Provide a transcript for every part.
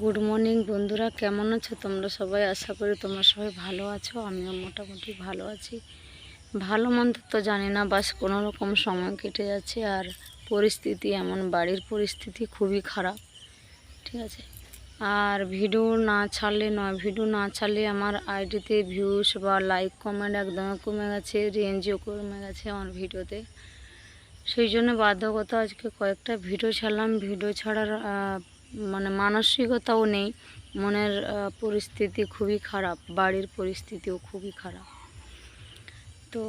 Good morning বন্ধুরা। কেমন আছো? তোমরা সবাই আশা করি তোমরা সবাই ভালো আছো। আমিও মোটামুটি ভালো আছি। ভালো মন্দ তো জানি না, বাস কোনো রকম সময় কেটে যাচ্ছে আর পরিস্থিতি এমন, বাড়ির পরিস্থিতি খুবই খারাপ। ঠিক আছে? আর ভিডিও না ছাড়লে নয়, ভিডিও না ছাড়লে আমার আইডিতে ভিউস বা লাইক কমেন্ট একদমই কমে গেছে রেঞ্জও কমে গেছে আমার ভিডিওতে। সেই জন্য বাধ্যকতা আজকে কয়েকটা ভিডিও ছাড়লাম। ভিডিও ছাড়ার মানে মানসিকতাও নেই, মনের পরিস্থিতি খুবই খারাপ, বাড়ির পরিস্থিতিও খুবই খারাপ। তো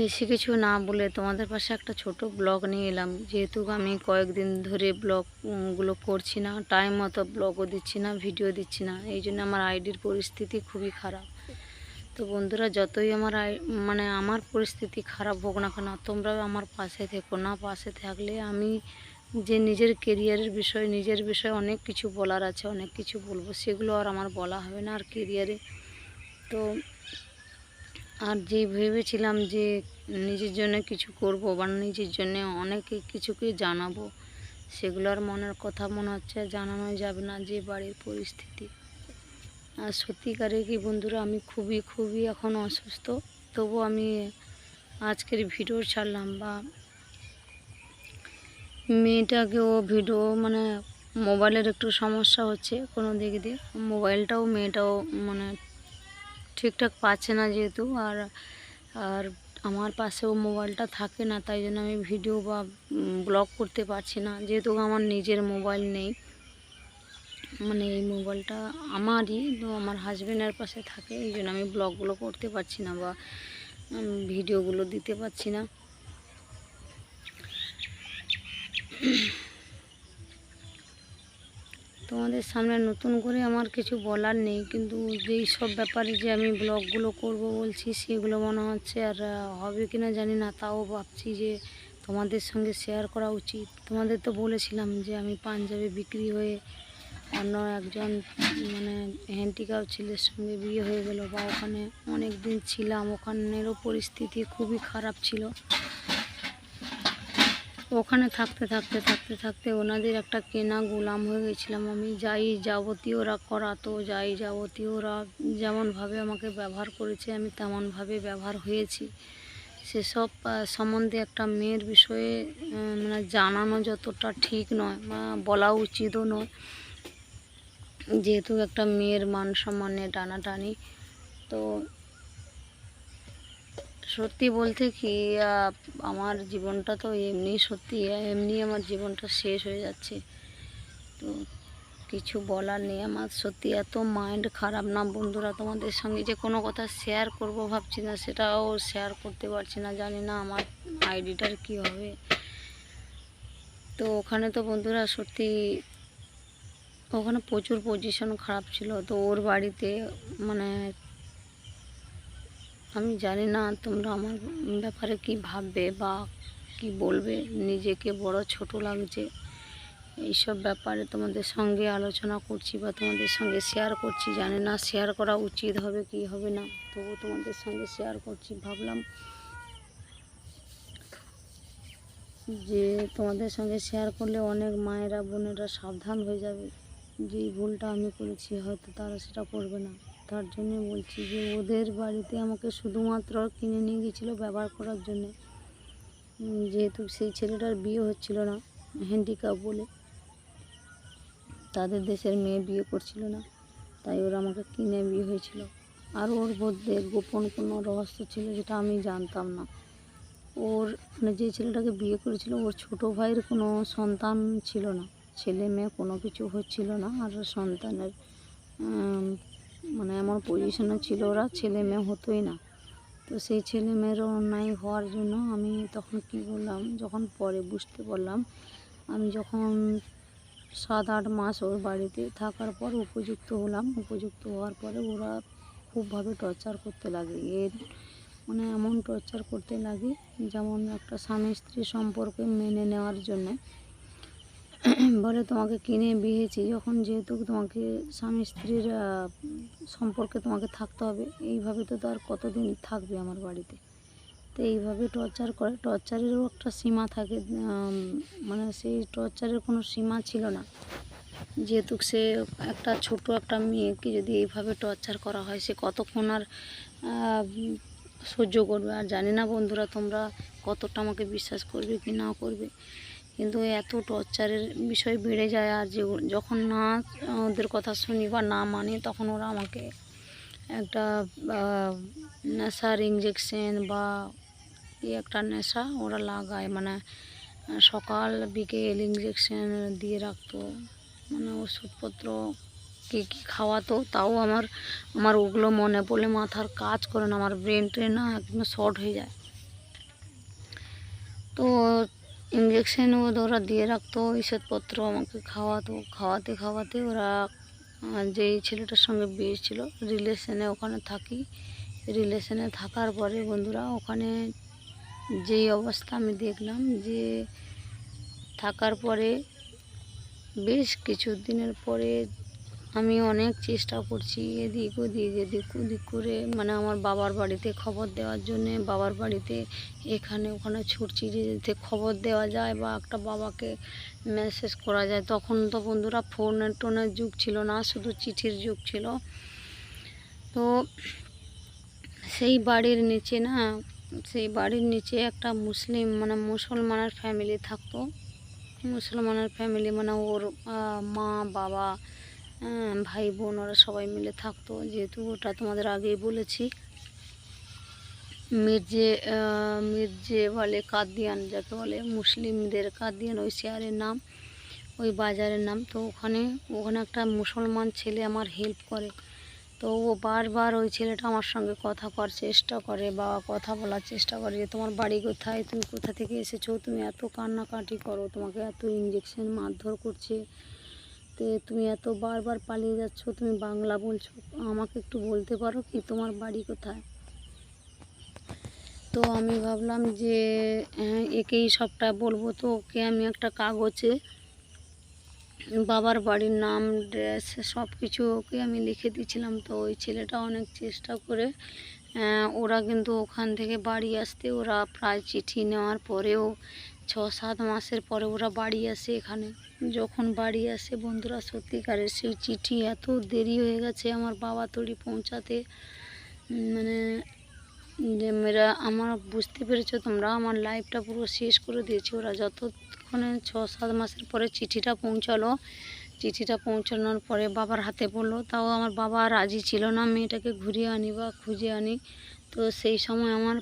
বেশি কিছু না বলে তোমাদের পাশে একটা ছোট ব্লগ নিয়ে এলাম। যেহেতু আমি কয়েকদিন ধরে ব্লগগুলো করছি না টাইম মতো ব্লগও দিচ্ছি না ভিডিও দিচ্ছি না, এই জন্য আমার আইডির পরিস্থিতি খুবই খারাপ। তো বন্ধুরা, যতই আমার মানে আমার পরিস্থিতি খারাপ হোক না কেন, তোমরাও আমার পাশে থেকো। না পাশে থাকলে আমি যে নিজের কেরিয়ারের বিষয়, নিজের বিষয়ে অনেক কিছু বলার আছে, অনেক কিছু বলব, সেগুলো আর আমার বলা হবে না আর কেরিয়ারে তো আর যে ভেবেছিলাম যে নিজের জন্য কিছু করব বা নিজের জন্য অনেকে কিছুকে জানাব, সেগুলো আর মনের কথা মনে হচ্ছে জানানো যাবে না যে বাড়ির পরিস্থিতি। আর সত্যিকারে কি বন্ধুরা, আমি খুবই খুবই এখন অসুস্থ তবু আমি আজকের ভিডিও ছাড়লাম বা মেয়েটাকেও ভিডিও মানে মোবাইলের একটু সমস্যা হচ্ছে কোনো দিক দিয়ে। মোবাইলটাও মেয়েটাও মানে ঠিকঠাক পাচ্ছে না যেহেতু আর আর আমার পাশেও মোবাইলটা থাকে না, তাই জন্য আমি ভিডিও বা ব্লগ করতে পারছি না। যেহেতু আমার নিজের মোবাইল নেই মানে এই মোবাইলটা আমারই, তো আমার হাজব্যান্ডের পাশে থাকে, এই জন্য আমি ব্লগগুলো করতে পারছি না বা ভিডিওগুলো দিতে পারছি না। তোমাদের সামনে নতুন করে আমার কিছু বলার নেই, কিন্তু যেই সব ব্যাপারে যে আমি ব্লগগুলো করব বলছি সেগুলো মনে হচ্ছে আর হবে কি না জানি না, তাও ভাবছি যে তোমাদের সঙ্গে শেয়ার করা উচিত। তোমাদের তো বলেছিলাম যে আমি পাঞ্জাবে বিক্রি হয়ে অন্য একজন মানে হ্যান্ডিক্যাপ ছেলের সঙ্গে বিয়ে হয়ে গেল বা ওখানে অনেক দিন ছিলাম, ওখানেরও পরিস্থিতি খুবই খারাপ ছিল। ওখানে থাকতে থাকতে থাকতে থাকতে ওনাদের একটা কেনা গোলাম হয়ে গেছিলাম আমি। যাই যাবতীয় ওরা করাতো যাই যাবতীয় ওরা যেমনভাবে আমাকে ব্যবহার করেছে, আমি তেমনভাবে ব্যবহার হয়েছি। সেসব সম্বন্ধে একটা মেয়ের বিষয়ে মানে জানানো যতটা ঠিক নয় বা বলা উচিতও নয়। যেহেতু একটা মেয়ের মান সম্মানে টানাটানি, তো সত্যি বলতে কি আমার জীবনটা তো এমনি সত্যি, এমনি আমার জীবনটা শেষ হয়ে যাচ্ছে। তো কিছু বলার নেই, আমার সত্যি এত মাইন্ড খারাপ না। বন্ধুরা, তোমাদের সঙ্গে যে কোনো কথা শেয়ার করব ভাবছি না, সেটাও শেয়ার করতে পারছি না, জানি না আমার আইডিটার কি হবে। তো ওখানে তো বন্ধুরা সত্যি ওখানে প্রচুর পজিশন খারাপ ছিল। তো ওর বাড়িতে মানে আমি জানি না তোমরা আমার ব্যাপারে কি ভাববে বা কি বলবে। নিজেকে বড় ছোট লাগছে। এইসব ব্যাপারে তোমাদের সঙ্গে আলোচনা করছি বা তোমাদের সঙ্গে শেয়ার করছি। জানি না শেয়ার করা উচিত হবে কি হবে না। তবু তোমাদের সঙ্গে শেয়ার করছি। ভাবলাম যে তোমাদের সঙ্গে শেয়ার করলে অনেক মায়েরা বোনেরা সাবধান হয়ে যাবে। যে ভুলটা আমি করেছি হয়তো তারা সেটা করবে না। তার জন্য বলছি যে ওদের বাড়িতে আমাকে শুধুমাত্র কিনে নিয়ে গেছিল ব্যবহার করার জন্যে। যেহেতু সেই ছেলেটার বিয়ে হচ্ছিল না হ্যান্ডিক্যাপ বলে। তাদের দেশের মেয়ে বিয়ে করছিল না, তাই ওরা আমাকে কিনে বিয়ে হয়েছিল। আর ওর মধ্যে গোপন কোনো রহস্য ছিল যেটা আমি জানতাম না। ওর মানে যে ছেলেটাকে বিয়ে করেছিল, ওর ছোট ভাইয়ের কোনো সন্তান ছিল না। ছেলে মেয়ে কোনো কিছু হচ্ছিল না, আর সন্তানের মানে এমন পজিশনে ছিল ওরা ছেলে মেয়ে হতোই না। তো সেই ছেলে মেয়ের অন্যায় হওয়ার জন্য আমি তখন কী করলাম যখন পরে বুঝতে পারলাম, আমি যখন সাত আট মাস ওর বাড়িতে থাকার পর উপযুক্ত হলাম। উপযুক্ত হওয়ার পরে ওরা খুবভাবে টর্চার করতে লাগে। এর মানে এমন টর্চার করতে লাগে যেমন একটা স্বামী স্ত্রী সম্পর্কে মেনে নেওয়ার জন্যে বলে তোমাকে কিনে বিয়েছি। যখন যেহেতু তোমাকে স্বামী স্ত্রীর সম্পর্কে তোমাকে থাকতে হবে, এইভাবে তো আর কতদিন থাকবে আমার বাড়িতে? তো এইভাবে টর্চার করে টর্চারেরও একটা সীমা থাকে মানে সেই টর্চারের কোনো সীমা ছিল না। যেহেতু সে একটা ছোট একটা মেয়েকে যদি এইভাবে টর্চার করা হয়, সে কতক্ষণ আর সহ্য করবে? আর জানি না বন্ধুরা তোমরা কতটা আমাকে বিশ্বাস করবে কি না করবে। কিন্তু এত টর্চারের বিষয় বেড়ে যায় আর যে যখন না ওদের কথা শুনি বা না মানে তখন ওরা আমাকে একটা নেশার ইঞ্জেকশন বা একটা নেশা ওরা লাগায়। মানে সকাল বিকেল ইঞ্জেকশন দিয়ে রাখতো। মানে ওষুধপত্র কী কী খাওয়াতো তাও আমার আমার ওগুলো মনে পড়লে মাথার কাজ করে না, আমার ব্রেন ট্রেন না একদম শর্ট হয়ে যায়। তো ইঞ্জেকশন ওরা দিয়ে রাখতো, ঔষধপত্র আমাকে খাওয়াতো। খাওয়াতে খাওয়াতে ওরা যে ছেলেটার সঙ্গে বিয়ে ছিল রিলেশনে ওখানে থাকি। রিলেশনে থাকার পরে বন্ধুরা, ওখানে যেই অবস্থা আমি দেখলাম যে, থাকার পরে বেশ কিছু দিনের পরে আমি অনেক চেষ্টা করছি এদিক ওদিক এদিক ওদিক করে মানে আমার বাবার বাড়িতে খবর দেওয়ার জন্যে, বাবার বাড়িতে এখানে ওখানে ছুটছি যাতে খবর দেওয়া যায় বা একটা বাবাকে মেসেজ করা যায়। তখন তো বন্ধুরা ফোনের টোনের যুগ ছিল না, শুধু চিঠির যুগ ছিল। তো সেই বাড়ির নিচে না, সেই বাড়ির নিচে একটা মুসলিম মানে মুসলমানের ফ্যামিলি থাকতো। মুসলমানের ফ্যামিলি মানে ওর মা, বাবা ভাই বোন ওরা সবাই মিলে থাকতো। যেহেতু ওটা তোমাদের আগেই বলেছি, মির্জে মির্জে বলে কাদিয়ান, যাকে বলে মুসলিমদের কাদিয়ান, ওই শেয়ারের নাম, ওই বাজারের নাম। তো ওখানে ওখানে একটা মুসলমান ছেলে আমার হেল্প করে। তো ও বারবার ওই ছেলেটা আমার সঙ্গে কথা করার চেষ্টা করে বা কথা বলার চেষ্টা করে যে, তোমার বাড়ি কোথায়? তুমি কোথা থেকে এসেছ? তুমি এত কান্নাকাটি করো, তোমাকে এত ইঞ্জেকশন মারধর করছে। তো তুমি এত বারবার পালিয়ে যাচ্ছ, তুমি বাংলা বলছো, আমাকে একটু বলতে পারো কি তোমার বাড়ি কোথায়? তো আমি ভাবলাম যে হ্যাঁ একেই সবটা বলব। তো ওকে আমি একটা কাগজে, বাবার বাড়ির নাম, ড্রেস সব কিছু ওকে আমি লিখে দিয়েছিলাম। তো ওই ছেলেটা অনেক চেষ্টা করে ওরা কিন্তু ওখান থেকে বাড়ি আসতে, ওরা প্রায় চিঠি নেওয়ার পরেও ছ সাত মাসের পরে ওরা বাড়ি আসে এখানে। যখন বাড়ি আসে, বন্ধুরা, সত্যিকারের সেই চিঠি এত দেরি হয়ে গেছে আমার বাবা তড়ি পৌঁছাতে। মানে যে মেয়েরা, আমার বুঝতে পেরেছ তোমরা, আমার লাইফটা পুরো শেষ করে দিয়েছে ওরা। যতক্ষণে ছ সাত মাসের পরে চিঠিটা পৌঁছালো, চিঠিটা পৌঁছানোর পরে বাবার হাতে পড়ল, তাও আমার বাবা রাজি ছিল না, মেয়েটাকে ঘুরিয়ে আনি বা খুঁজে আনি। তো সেই সময় আমার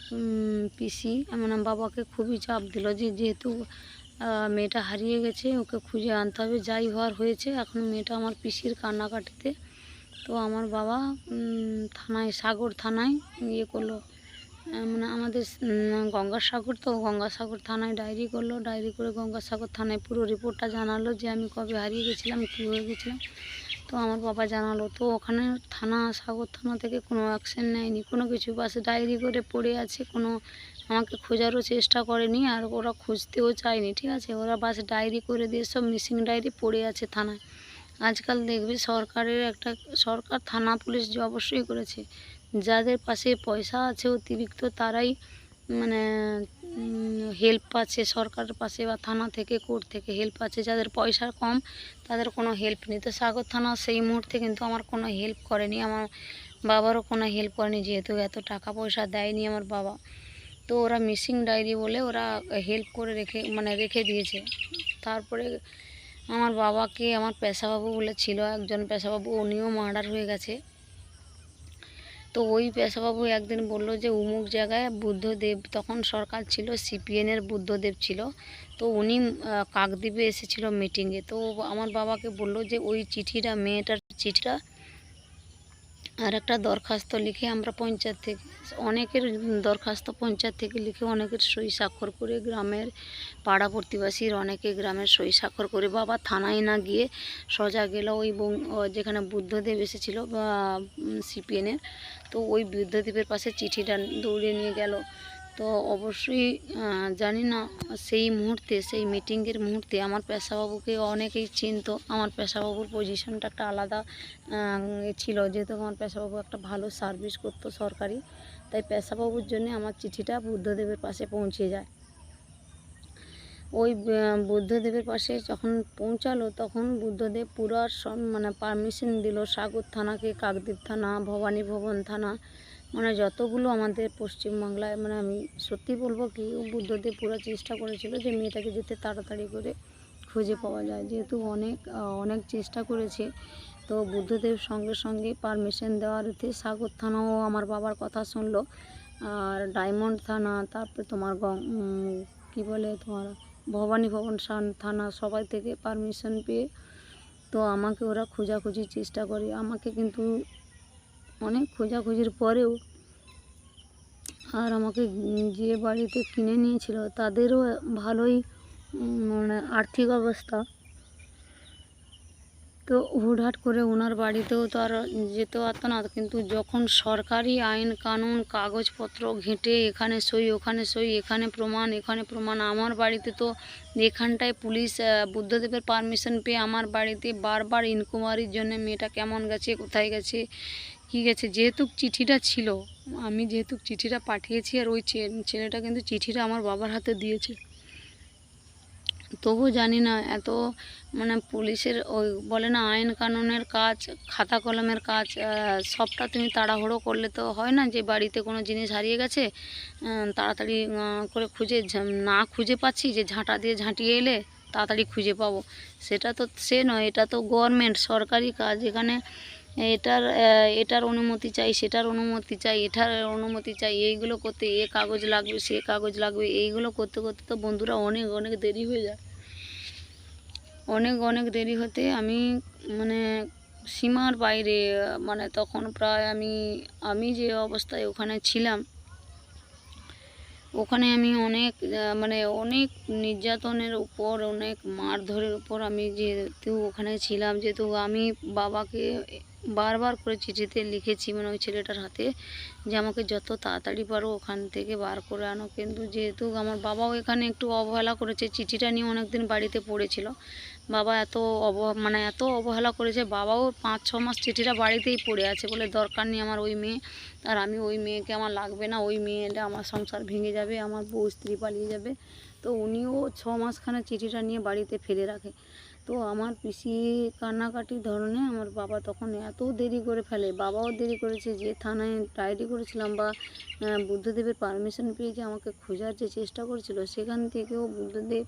পিসি মানে বাবাকে খুবই চাপ দিল যে যেহেতু মেয়েটা হারিয়ে গেছে, ওকে খুঁজে আনতে হবে, যাই হওয়ার হয়েছে, এখন মেয়েটা আমার পিসির কান্নাকাটিতে। তো আমার বাবা থানায়, সাগর থানায় ইয়ে করল। মানে আমাদের গঙ্গাসাগর তো, গঙ্গাসাগর থানায় ডায়েরি করল, ডায়েরি করে গঙ্গাসাগর থানায় পুরো রিপোর্টটা জানালো যে আমি কবে হারিয়ে গেছিলাম, কী হয়ে গেছিলাম। তো আমার বাবা জানালো, তো ওখানে থানা, সাগর থানা থেকে কোনো অ্যাকশন নেয়নি, কোনো কিছু? বাসে ডায়েরি করে পড়ে আছে, কোনো আমাকে খোঁজারও চেষ্টা করেনি আর ওরা খুঁজতেও চায়নি, ঠিক আছে? ওরা বাস ডায়েরি করে দিয়ে সব মিসিং ডায়েরি পড়ে আছে থানায়। আজকাল দেখবে সরকারের একটা, সরকার, থানা, পুলিশ যে অবশ্যই করেছে, যাদের পাশে পয়সা আছে অতিরিক্ত তারাই মানে হেল্প পাচ্ছে সরকারের পাশে বা থানা থেকে কোর্ট থেকে হেল্প পাচ্ছে যাদের পয়সা কম, তাদের কোনো হেল্প নেই। তো সাগর থানা সেই মুহূর্তে কিন্তু আমার কোনো হেল্প করেনি। আমার বাবারও কোনো হেল্প করেনি, যেহেতু এত টাকা পয়সা দেয়নি আমার বাবা। তো ওরা মিসিং ডায়েরি বলে ওরা হেল্প করে রেখে মানে রেখে দিয়েছে। তারপরে আমার বাবাকে, আমার পেশাবাবু বলে ছিল একজন পেশাবাবু, উনিও মার্ডার হয়ে গেছে। তো ওই পেশাবাবু একদিন বলল যে উমুক জায়গায় বুদ্ধদেব, তখন সরকার ছিল সিপিএনের বুদ্ধদেব ছিল। তো উনি কাকদ্বীপে এসেছিল মিটিংয়ে তো আমার বাবাকে বলল যে, ওই চিঠিটা, মেয়েটার চিঠিটা আর একটা দরখাস্ত লিখে আমরা পঞ্চায়েত থেকে, অনেকের দরখাস্ত পঞ্চায়েত থেকে লিখে অনেকের সই স্বাক্ষর করে গ্রামের পাড়া প্রতিবাসীর অনেকে গ্রামের সই স্বাক্ষর করে, বাবা থানায় না গিয়ে সজা গেল ওই যেখানে বুদ্ধদেব এসেছিল সিপিএনের তো ওই বুদ্ধদেবের পাশে চিঠিটা দৌড়ে নিয়ে গেল। তো অবশ্যই জানি না, সেই মুহূর্তে, সেই মিটিংয়ের মুহূর্তে আমার পেশাবাবুকে অনেকেই চিনত। আমার পেশাবাবুর পজিশনটা একটা আলাদা ছিল। যেহেতু আমার পেশাবাবু একটা ভালো সার্ভিস করতো সরকারি, তাই পেশাবাবুর জন্য আমার চিঠিটা বুদ্ধদেবের পাশে পৌঁছে যায়। ওই বুদ্ধদেবের পাশে যখন পৌঁছালো, তখন বুদ্ধদেব পুরো মানে পারমিশন দিল, সাগর থানাকে, কাকদ্বীপ থানা ভবানী ভবন থানা মানে যতগুলো আমাদের পশ্চিমবাংলায় মানে আমি সত্যি বলব কি, ও বুদ্ধদেব পুরো চেষ্টা করেছিল যে মেয়েটাকে যেতে তাড়াতাড়ি করে খুঁজে পাওয়া যায়। যেহেতু অনেক অনেক চেষ্টা করেছে, তো বুদ্ধদেব সঙ্গে সঙ্গে পারমিশন দেওয়ার এতে সাগর থানাও আমার বাবার কথা শুনলো, আর ডায়মন্ড থানা, তারপরে তোমার কী বলে তোমার, ভবানী ভবন শান- থানা, সবাই থেকে পারমিশন পেয়ে তো আমাকে ওরা খোঁজাখুঁজির চেষ্টা করে। আমাকে কিন্তু অনেক খোঁজাখুঁজির পরেও আর আমাকে যে বাড়িতে কিনে নিয়েছিল তাদেরও ভালোই মানে আর্থিক অবস্থা। তো হুটহাট করে ওনার বাড়িতেও তো আর যেতে পারতো না। কিন্তু যখন সরকারি আইন, কানুন, কাগজপত্র ঘেঁটে এখানে সই, ওখানে সই, এখানে প্রমাণ এখানে প্রমাণ, আমার বাড়িতে তো এখানটায় পুলিশ বুদ্ধদেবের পারমিশন পেয়ে আমার বাড়িতে বারবার ইনকোয়ারির জন্য মেয়েটা কেমন গেছে, কোথায় গেছে কী গেছে। যেহেতু চিঠিটা ছিল, আমি যেহেতু চিঠিটা পাঠিয়েছি আর ওই ছেলেটা কিন্তু চিঠিটা আমার বাবার হাতে দিয়েছে। তবু জানি না, এত মানে পুলিশের ওই বলে না আইন কানুনের কাজ, খাতা কলমের কাজ সবটা তুমি তাড়াহুড়ো করলে তো হয় না যে বাড়িতে কোনো জিনিস হারিয়ে গেছে তাড়াতাড়ি করে খুঁজে না খুঁজে পাচ্ছি যে ঝাঁটা দিয়ে ঝাঁটিয়ে এলে তাড়াতাড়ি খুঁজে পাবো। সেটা তো সে নয়, এটা তো গভর্নমেন্ট সরকারি কাজ। এখানে এটার এটার অনুমতি চাই, সেটার অনুমতি চাই, এটার অনুমতি চাই, এইগুলো করতে, এ কাগজ লাগবে, সে কাগজ লাগবে, এইগুলো করতে করতে তো বন্ধুরা অনেক অনেক দেরি হয়ে যায়। অনেক অনেক দেরি হতে আমি মানে সীমার বাইরে মানে তখন প্রায় আমি আমি যে অবস্থায় ওখানে ছিলাম ওখানে আমি অনেক মানে অনেক নির্যাতনের উপর, অনেক মারধরের উপর আমি যেহেতু ওখানে ছিলাম, যেহেতু আমি বাবাকে বারবার করে চিঠিতে লিখেছি মানে ওই ছেলেটার হাতে যে আমাকে যত তাড়াতাড়ি পারো ওখান থেকে বার করে আনো। কিন্তু যেহেতু আমার বাবাও এখানে একটু অবহেলা করেছে, চিঠিটা নিয়ে অনেক দিন বাড়িতে পড়েছিল বাবা এত অব মানে এত অবহেলা করেছে, বাবাও পাঁচ ছ মাস চিঠিটা বাড়িতেই পড়ে আছে বলে দরকার নেই আমার ওই মেয়ে। আর আমি ওই মেয়েকে আমার লাগবে না, ওই মেয়েটা আমার সংসার ভেঙে যাবে, আমার বউ স্ত্রী পালিয়ে যাবে। তো উনিও ছ মাসখানে চিঠিটা নিয়ে বাড়িতে ফেলে রাখে। তো আমার পিসি কান্নাকাটি ধরনে আমার বাবা তখন এত দেরি করে ফেলে, বাবাও দেরি করেছে, যে থানায় ডায়েরি করেছিলাম বা বুদ্ধদেবের পারমিশন পেয়ে যে আমাকে খোঁজার যে চেষ্টা করেছিল, সেখান থেকেও বুদ্ধদেব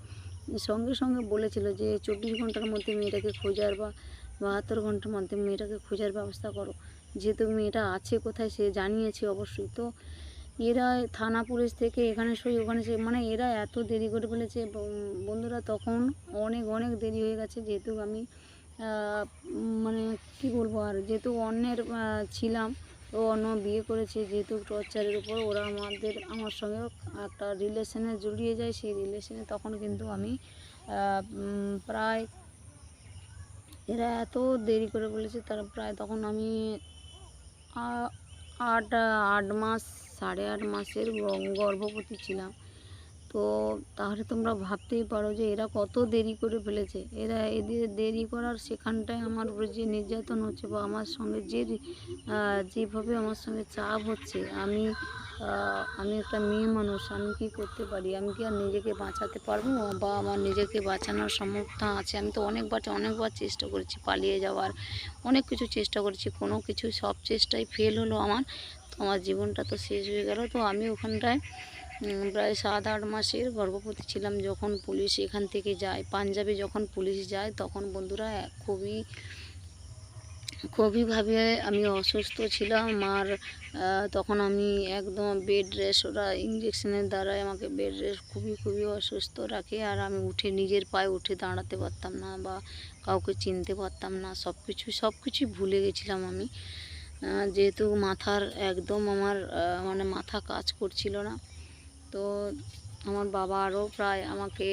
সঙ্গে সঙ্গে বলেছিল যে চব্বিশ ঘণ্টার মধ্যে মেয়েটাকে খোঁজার বা বাহাত্তর ঘণ্টার মধ্যে মেয়েটাকে খোঁজার ব্যবস্থা করো। যেহেতু মেয়েটা আছে কোথায় সে জানিয়েছে অবশ্যই। তো এরা থানা পুলিশ থেকে এখানে সই, ওখানে সে মানে এরা এত দেরি করে ফেলেছে। বন্ধুরা তখন অনেক অনেক দেরি হয়ে গেছে। যেহেতু আমি মানে কি বলব আর, যেহেতু অন্যের ছিলাম তো অন্য বিয়ে করেছে, যেহেতু টর্চারের উপর ওরা আমাদের, আমার সঙ্গে একটা রিলেশনে জড়িয়ে যায়, সেই রিলেশনে তখন কিন্তু আমি প্রায় এরা এত দেরি করে বলেছে, তার প্রায় তখন আমি আট আট মাস, সাড়ে আট মাসের গর্ভবতী ছিলাম। তো তাহলে তোমরা ভাবতেই পারো যে এরা কত দেরি করে ফেলেছে। এরা এদের দেরি করার সেখানটায় আমার উপরে যে নির্যাতন হচ্ছে বা আমার সঙ্গে যে যেভাবে আমার সঙ্গে চাপ হচ্ছে, আমি আমি একটা মেয়ে মানুষ, আমি কি করতে পারি? আমি কি আর নিজেকে বাঁচাতে পারব? বা আমার নিজেকে বাঁচানোর সামর্থ্য আছে? আমি তো অনেকবার অনেকবার চেষ্টা করেছি পালিয়ে যাওয়ার, অনেক কিছু চেষ্টা করেছি, কোনো কিছু, সব চেষ্টাই ফেল হলো আমার। তো আমার জীবনটা তো শেষ হয়ে গেল। তো আমি ওখানটায় প্রায় সাত আট মাসের গর্ভবতী ছিলাম যখন পুলিশ এখান থেকে যায়। পাঞ্জাবে যখন পুলিশ যায়, তখন বন্ধুরা খুবই, খুবইভাবে আমি অসুস্থ ছিলাম। আর তখন আমি একদম বেড রেস্ট ওরা ইঞ্জেকশনের দ্বারাই আমাকে বেড রেস্ট খুবই খুবই অসুস্থ রাখে। আর আমি উঠে নিজের পায়ে উঠে দাঁড়াতে পারতাম না বা কাউকে চিনতে পারতাম না। সব কিছু সব কিছুই ভুলে গেছিলাম আমি। যেহেতু মাথার একদম আমার মানে মাথা কাজ করছিল না। তো আমার বাবা আরও প্রায় আমাকে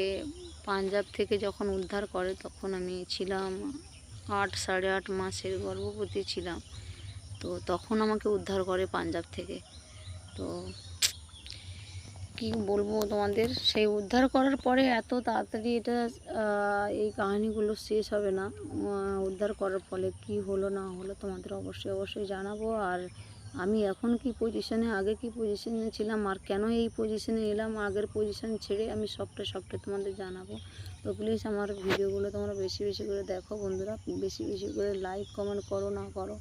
পাঞ্জাব থেকে যখন উদ্ধার করে তখন আমি ছিলাম আট, সাড়ে আট মাসের গর্ভবতী ছিলাম। তো তখন আমাকে উদ্ধার করে পাঞ্জাব থেকে। তো কি বলব তোমাদের? সেই উদ্ধার করার পরে এত তাড়াতাড়ি এটা এই কাহিনিগুলো শেষ হবে না। উদ্ধার করার ফলে কি হলো না হলো তোমাদের অবশ্যই অবশ্যই জানাব। আর আমি এখন কি পজিশনে আগে কি পজিশনে ছিলাম? আর কেন এই পজিশনে এলাম? আগের পজিশন ছেড়ে আমি সবটা সবটা তোমাদের জানাব। তো প্লিজ আমার ভিডিওগুলো তোমরা বেশি বেশি করে দেখো বন্ধুরা। বেশি বেশি করে লাইক কমেন্ট করো, না করো।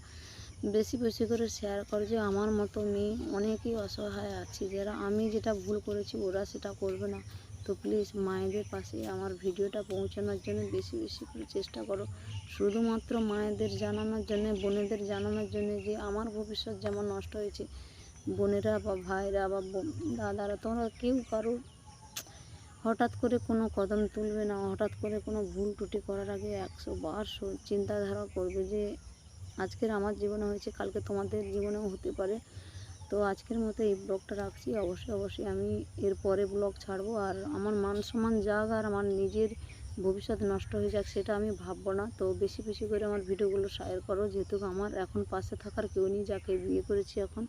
বেশি বেশি করে শেয়ার করো যে আমার মতো মেয়ে অনেকেই অসহায় আছে। যারা আমি যেটা ভুল করেছি ওরা সেটা করবে না। তো প্লিজ মায়েদের পাশে আমার ভিডিওটা পৌঁছানোর জন্য বেশি বেশি করে চেষ্টা করো। শুধুমাত্র মায়েদের জানানোর জন্য, বোনেদের জানানোর জন্য যে আমার ভবিষ্যৎ যেমন নষ্ট হয়েছে। বোনেরা বা ভাইরা বা দাদারা, তোমরা কেউ কারও হঠাৎ করে কোনো কদম তুলবে না। হঠাৎ করে কোনো ভুল ত্রুটি করার আগে একশো বার চিন্তাধারা করবে যে, আজকের আমার জীবনে হয়েছে, কালকে তোমাদের জীবনেও হতে পারে। তো আজকের মতো এই ব্লগটা রাখছি। অবশ্যই অবশ্যই আমি এর পরে ব্লগ ছাড়বো। আর আমার মান সম্মান যাক আর আমার নিজের ভবিষ্যৎ নষ্ট হয়ে যাক সেটা আমি ভাববো না। তো বেশি বেশি করে আমার ভিডিওগুলো শেয়ার করো। যেহেতু আমার এখন পাশে থাকার কেউ নেই, যাকে বিয়ে করেছি এখন,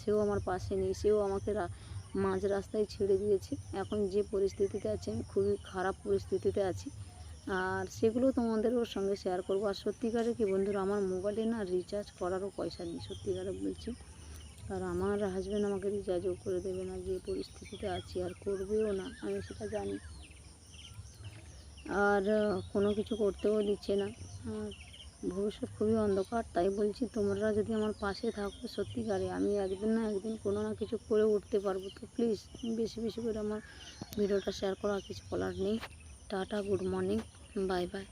সেও আমার পাশে নেই। সেও আমাকে মাঝ রাস্তায় ছেড়ে দিয়েছে। এখন যে পরিস্থিতিতে আছে, আমি খুবই খারাপ পরিস্থিতিতে আছি। আর সেগুলো তোমাদের ওর সঙ্গে শেয়ার করব। আর সত্যিকারে কি বন্ধুরা, আমার মোবাইলে না রিচার্জ করারও পয়সা নেই, সত্যিকারে বলছি। আর আমার হাজব্যান্ড আমাকে রিচার্জও করে দেবে না। যে পরিস্থিতিতে আছি, আর করবেও না, আমি সেটা জানি। আর কোনো কিছু করতেও দিচ্ছে না। আর ভবিষ্যৎ খুবই অন্ধকার, তাই বলছি তোমরা যদি আমার পাশে থাকো, সত্যিকারে আমি একদিন না একদিন কোনো না কিছু করে উঠতে পারব তো প্লিজ বেশি বেশি করে আমার ভিডিওটা শেয়ার করা কিছু বলার নেই। Tata good morning bye bye